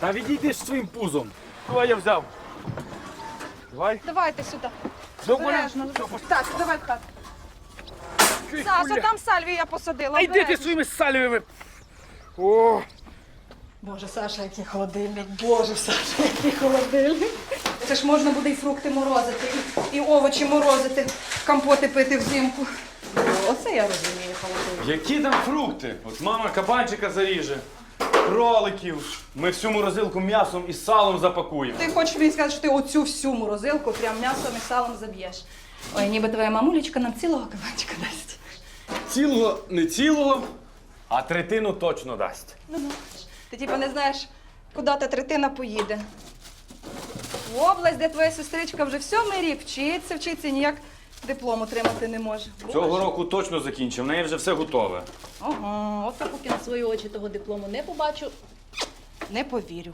Та відійди ж своїм пузом. Давай я взяв. Давай. Давайте сюди. Ну, Обережно. Так, давай так. Саша, там сальвію я посадила. А йди ти обережно. своїми сальвами. О, Боже, Саша, який холодильник. Боже, Саша, який холодильник. Це ж можна буде і фрукти морозити, і, і овочі морозити, компоти пити взимку. О, Оце я розумію холодильник. Які там фрукти? От мама кабанчика заріже, кроликів. Ми всю морозилку м'ясом і салом запакуємо. Ти хочеш мені сказати, що ти оцю всю морозилку прям м'ясом і салом заб'єш. Ой, ніби твоя мамулечка нам цілого кабанчика дасть. Цілого, не цілого, а третину точно дасть. Ну, ну. Ти типа не знаєш, куди та третина поїде. В область, де твоя сестричка вже в сьомий рік вчиться, вчиться і ніяк диплом отримати не може. Цього року точно закінчив, в неї вже все готове. Ага, от так поки на свої очі того диплому не побачу, не повірю.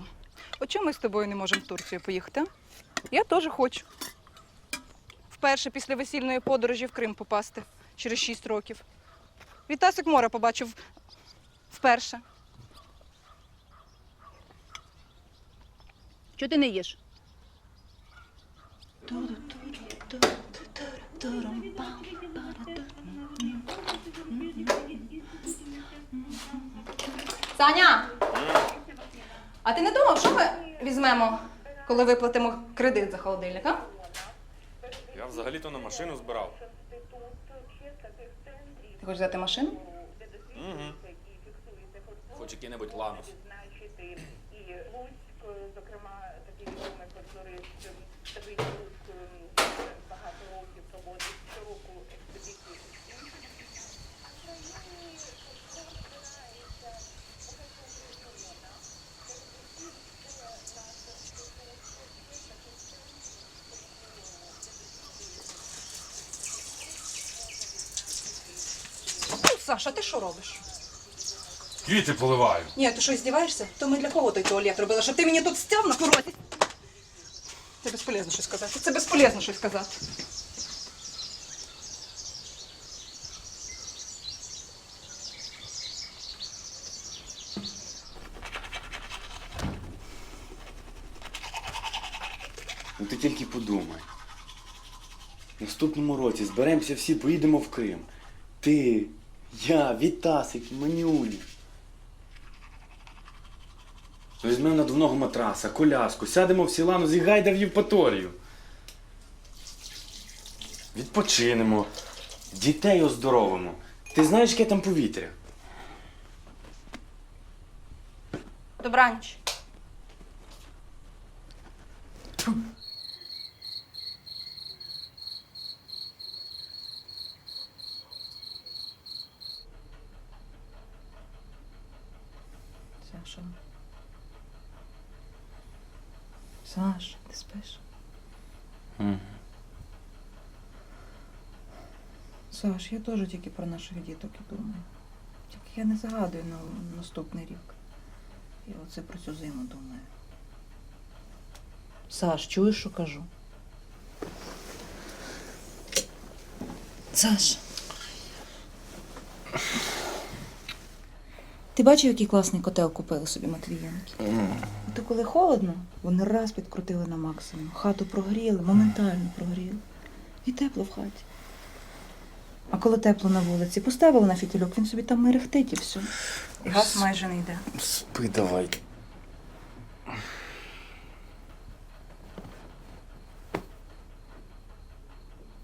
От чому ми з тобою не можемо в Турцію поїхати? Я теж хочу. Вперше після весільної подорожі в Крим попасти через 6 років. Вітасик море побачив вперше. Чого ти не їш? Саня! А ти не думав, що ми візьмемо, коли виплатимо кредит за холодильник, а? Я взагалі-то на машину збирав. Ти хочеш взяти машину? Угу. Хоч який-небудь ланос. Саша, ти що робиш? Квіти поливаю. Ні, ти що, здіваєшся? То ми для кого той туалет робили? Щоб ти мені тут стяв на курорті? Це безполезно щось сказати. Це безполезно щось сказати. Ну ти тільки подумай. В наступному році зберемося всі, поїдемо в Крим. Ти, я, Вітасик, Манюлі. Візьмемо надувного матраса, коляску, сядемо в сілану і гайда в Євпаторію. Відпочинемо, дітей оздоровимо. Ти знаєш, яке там повітря? Добраніч. Саша. Саш, ти спиш? Мгм. Саш, я теж тільки про наших діток і думаю. Тільки я не загадую на наступний рік. Я оце про цю зиму думаю. Саш, чуєш, що кажу? Саш. Ти бачив, який класний котел купили собі Матвієнки? То коли холодно, вони раз підкрутили на максимум. Хату прогріли, моментально прогріли. І тепло в хаті. А коли тепло на вулиці, поставили на фітільок, він собі там мерехтить і все. І газ майже не йде. Спи давай.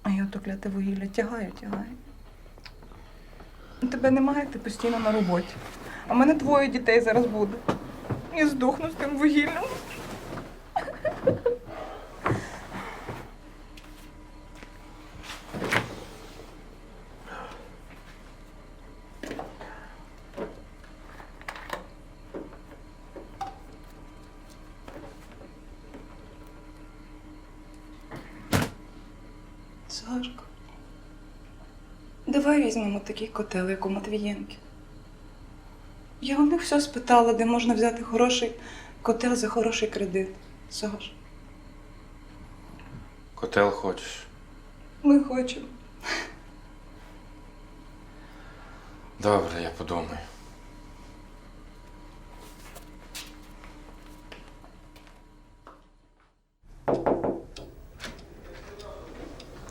А я то кляте вугілля тягаю, тягаю. Тебе немає, ти постійно на роботі. А в мене двоє дітей зараз буде. І здохну з тим вугіллям. Сашко, давай візьмемо такий котел, як у Матвієнки. Я у них все спитала, де можна взяти хороший котел за хороший кредит. Саш, Котел хочеш. ми хочемо. Добре, я подумаю.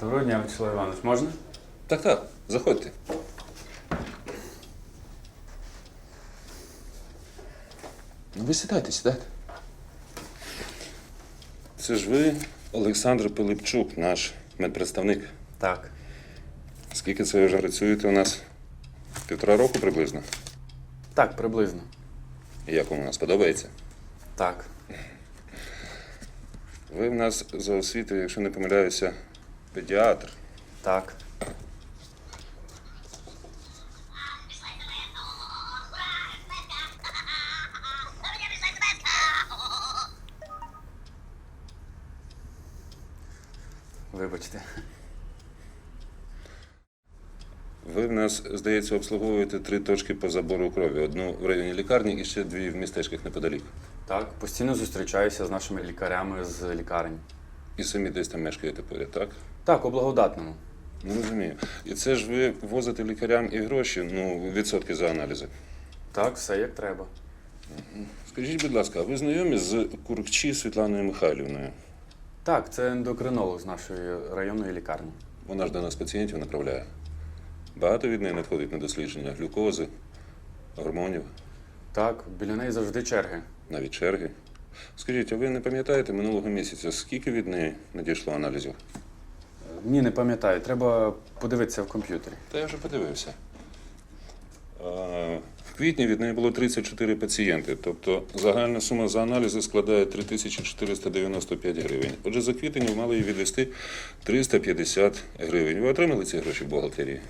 Доброго дня, Вячеслав Іванович, можна? Так, так, заходьте. Ви сідайте, сідайте. Це ж ви, Олександр Пилипчук, наш медпредставник. Так. Скільки це ви вже працюєте у нас? Півтора року приблизно. Так, приблизно. І як вам у нас подобається? Так. Ви в нас за освітою, якщо не помиляюся, педіатр. Так. Вибачте. Ви в нас, здається, обслуговуєте три точки по забору крові: одну в районі лікарні і ще дві в містечках неподалік. Так, постійно зустрічаюся з нашими лікарями з лікарень. І самі десь там мешкаєте поряд, так? Так, у благодатному. Не розумію. І це ж ви возите лікарям і гроші, ну, відсотки за аналізи. Так, все як треба. Скажіть, будь ласка, а ви знайомі з Куркчі Світланою Михайлівною? Так, це ендокринолог з нашої районної лікарні. Вона ж до нас пацієнтів направляє. Багато від неї надходить на дослідження глюкози, гормонів, Так, біля неї завжди черги. навіть черги. Скажіть, а ви не пам'ятаєте минулого місяця, скільки від неї надійшло аналізів? Ні, не пам'ятаю. Треба подивитися в комп'ютері. Та я вже подивився. Квітні від неї було 34 пацієнти, тобто загальна сума за аналізи складає 3495 гривень. Отже, за квітень ви мали їй відвести 350 гривень. Ви отримали ці гроші в бухгалтерії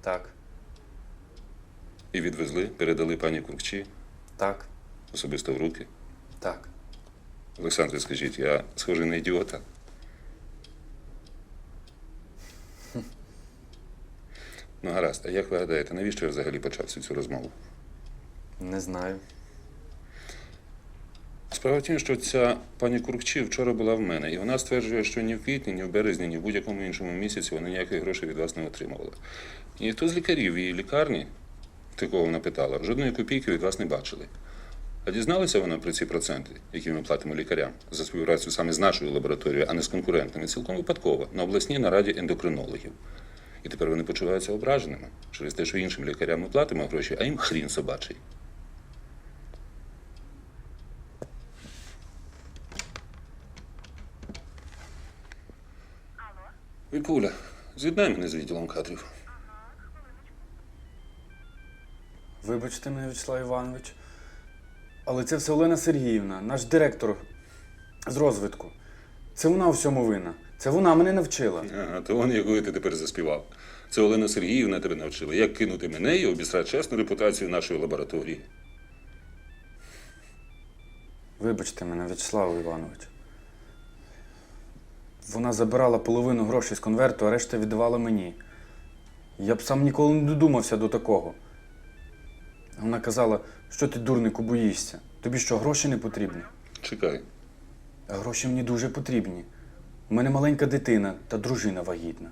Так, і відвезли, передали пані Куркчі так, особисто в руки. так. Олександре, скажіть, я схожий на ідіота? Ну, гаразд, а як ви гадаєте, навіщо я взагалі почав всю цю розмову? Не знаю. Справа в тім, що ця пані Куркчі вчора була в мене, і вона стверджує, що ні в квітні, ні в березні, ні в будь-якому іншому місяці вона ніяких грошей від вас не отримувала. І ніхто з лікарів її лікарні, ти кого вона питала, жодної копійки від вас не бачили. А дізналася вона про ці проценти, які ми платимо лікарям за співпрацю саме з нашою лабораторією, а не з конкурентами, цілком випадково на обласній нараді ендокринологів. І тепер вони почуваються ображеними через те, що іншим лікарям ми платимо гроші, а їм хрін собачий. Вікуля, з'єднай мене з відділом кадрів. Вибачте мене, Вячеслав Іванович. Але це все Олена Сергіївна, наш директор з розвитку. Це вона у всьому винна. Це вона мене навчила. Ага, то он якою ти тепер заспівав. Це Олена Сергіївна тебе навчила, як кинути мене і обісрати чесну репутацію нашої лабораторії. Вибачте мене, Вячеслав Іванович. Вона забирала половину грошей з конверту, а решта віддавала мені. Я б сам ніколи не додумався до такого. Вона казала, що ти, дурнику, боїшся. Тобі що, гроші не потрібні? Чекай. А гроші мені дуже потрібні. У мене маленька дитина та дружина вагітна.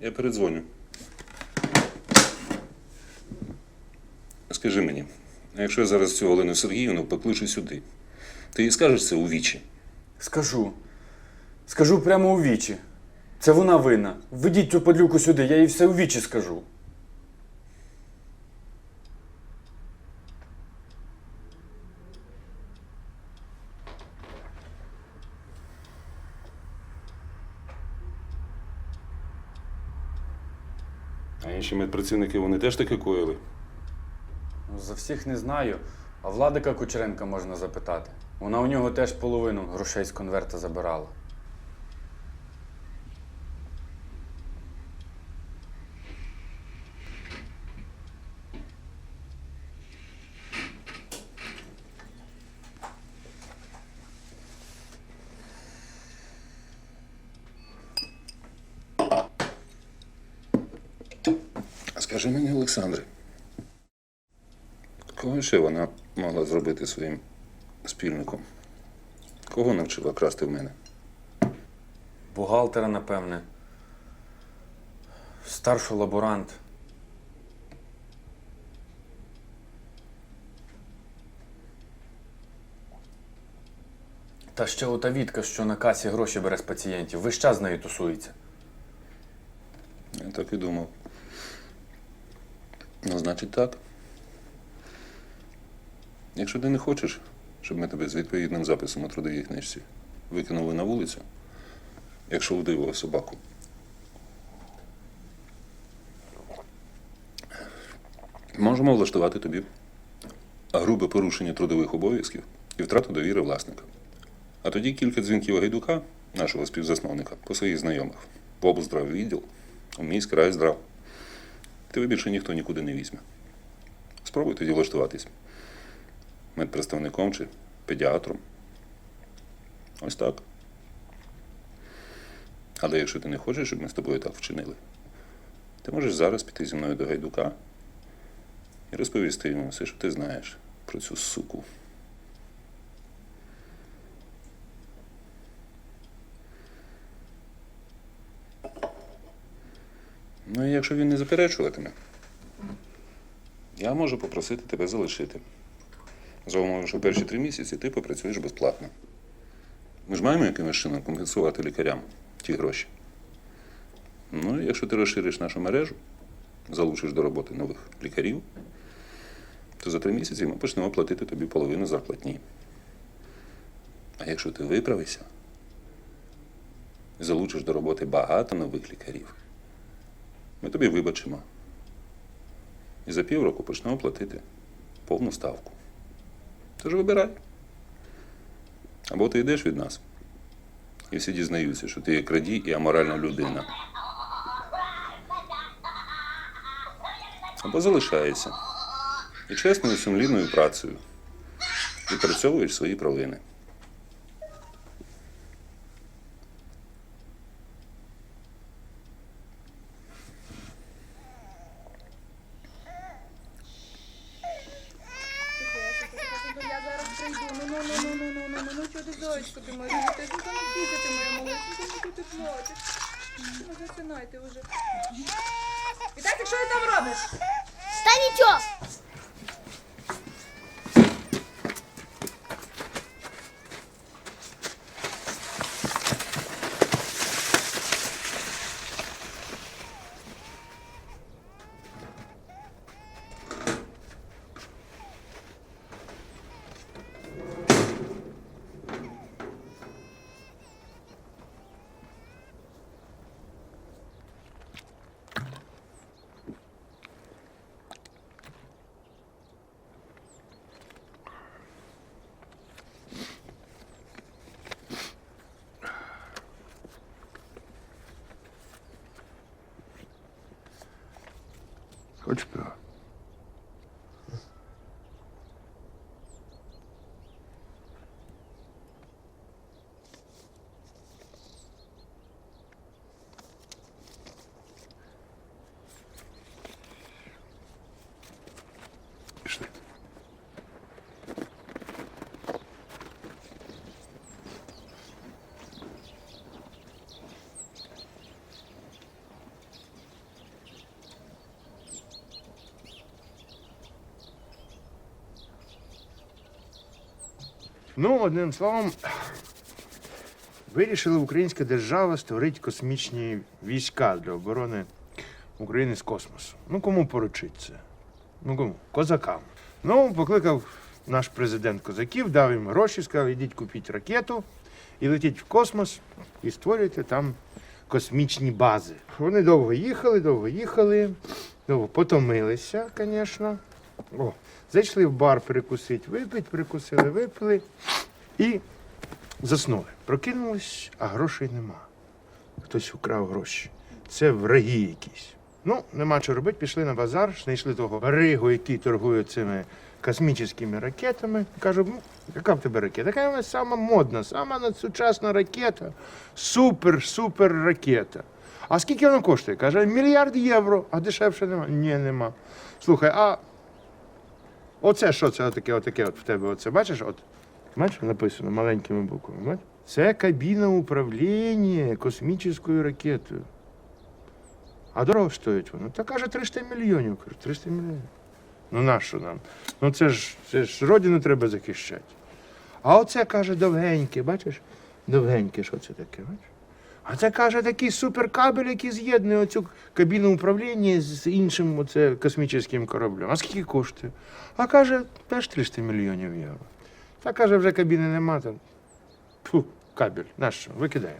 Я передзвоню. Скажи мені, а якщо я зараз цю Олену Сергіївну покличу сюди, ти їй скажеш це у вічі? Скажу. Скажу прямо у вічі. Це вона винна. Введіть цю подлюку сюди, я їй все у вічі скажу. А медпрацівники вони теж таке коїли. Ну, За всіх не знаю, а Владика Кучеренка можна запитати. Вона у нього теж половину грошей з конверта забирала. А скажи мені, Олександре, кого ще вона могла зробити своїм спільником? Кого навчила красти в мене? Бухгалтера, напевне. старший лаборант. Та ще ота Вітка, що на касі гроші бере з пацієнтів. Весь час з нею тусується. Я так і думав. Ну, значить, так. Якщо ти не хочеш, щоб ми тебе з відповідним записом у трудовій книжці викинули на вулицю, якщо удивого собаку. Можемо влаштувати тобі грубе порушення трудових обов'язків і втрату довіри власника. А тоді кілька дзвінків гайдука, нашого співзасновника, по своїх знайомих, в облздраввідділ, у міський райздрав. Тебе більше ніхто нікуди не візьме. Спробуй тоді влаштуватись медпредставником чи педіатром. Ось так. Але якщо ти не хочеш, щоб ми з тобою так вчинили, ти можеш зараз піти зі мною до гайдука і розповісти йому все, що ти знаєш про цю суку. Ну і якщо він не заперечуватиме, я можу попросити тебе залишити. За умови, що перші три місяці ти попрацюєш безплатно. Ми ж маємо якимось чином компенсувати лікарям ті гроші. Ну, і якщо ти розшириш нашу мережу, залучиш до роботи нових лікарів, то за три місяці ми почнемо платити тобі половину зарплатні. А якщо ти виправишся залучиш до роботи багато нових лікарів, ми тобі вибачимо. І за півроку почнемо платити повну ставку. Тож вибирай. Або ти йдеш від нас, і всі дізнаються, що ти є крадій і аморальна людина. Або залишаєшся і чесною сумлінною працею відпрацьовуєш свої провини. Я зараз прийду. Ну, ну, ну, ну, ну, ну, ну, ну, чого ти, зайчко ти моя? Ти ж там діти ти моя молодь. Ну, чого ти плачеш? Ну, засинайте вже. Вітайте, що ти там робиш? Та нічого. Хоч Ну, одним словом, вирішила українська держава створити космічні війська для оборони України з космосу. Ну, кому поручить це? Ну кому? Козакам. Ну, покликав наш президент козаків, дав їм гроші, сказав, ідіть купіть ракету і летіть в космос і створюйте там космічні бази. Вони довго їхали, довго їхали, довго потомилися, звісно. О, зайшли в бар перекусити, випити, перекусили, випили і заснули. Прокинулись, а грошей нема. Хтось украв гроші. Це враги якісь. Ну, нема що робити, пішли на базар, знайшли того Ригу, який торгує цими космічними ракетами. Кажу, ну, яка в тебе ракета? Така вона сама модна, сама надсучасна ракета. Супер, супер ракета. А скільки вона коштує? Каже, мільярд євро, а дешевше нема. Ні, нема. Слухай, а Оце що це отаке, отаке от в тебе? Оце бачиш? От бачиш, написано маленькими буквами. Бачиш? Це кабіна управління космічною ракетою. А дорого стоїть воно. Та каже 300 мільйонів. Кажу, 300 мільйонів. Ну нащо нам? Ну це ж, це ж родину треба захищати. А оце каже довгеньке, бачиш? Довгеньке, що це таке, бачиш? А це каже такий суперкабель, який з'єднує оцю кабіну управління з іншим оце, космічним кораблем. А скільки коштує? А каже, теж 300 мільйонів євро. Та каже, вже кабіни нема там. Фу, кабель, нащо? Викидає.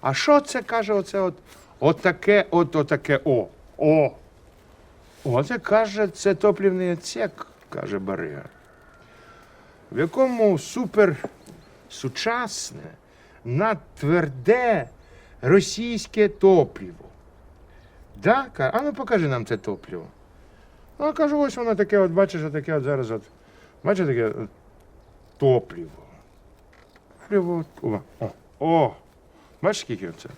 А що це каже, оце от, отаке, от отаке о. О. Оце каже, це топлівний отсек, каже Барига, в якому супер сучасне, надтверде російське топливо. Да? А ну покажи нам це топливо. Ну, я кажу, ось воно таке, от бачиш, таке от зараз от. Бачиш таке от, топливо. Топливо. О, о, о. Бачиш, скільки це?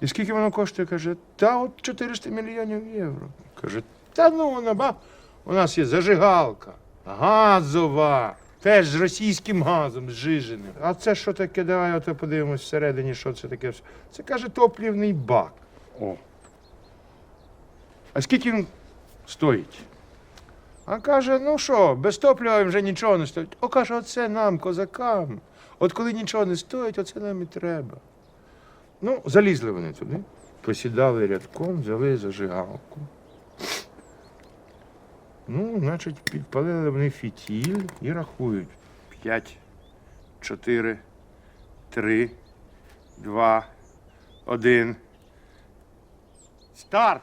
І скільки воно коштує? Каже, та от 400 мільйонів євро. Каже, та ну вона ба. У нас є зажигалка, газова, теж з російським газом зжиженим. А це що таке? Давай ото подивимось всередині, що це таке. Це каже топлівний бак. О. А скільки він стоїть? А каже, ну що, без топлива вже нічого не стоїть. О, каже, оце нам, козакам. От коли нічого не стоїть, оце нам і треба. Ну, залізли вони туди, посідали рядком, взяли зажигалку. Ну, значить, підпалили вони фітіль і рахують. П'ять, чотири, три, два, один. Старт!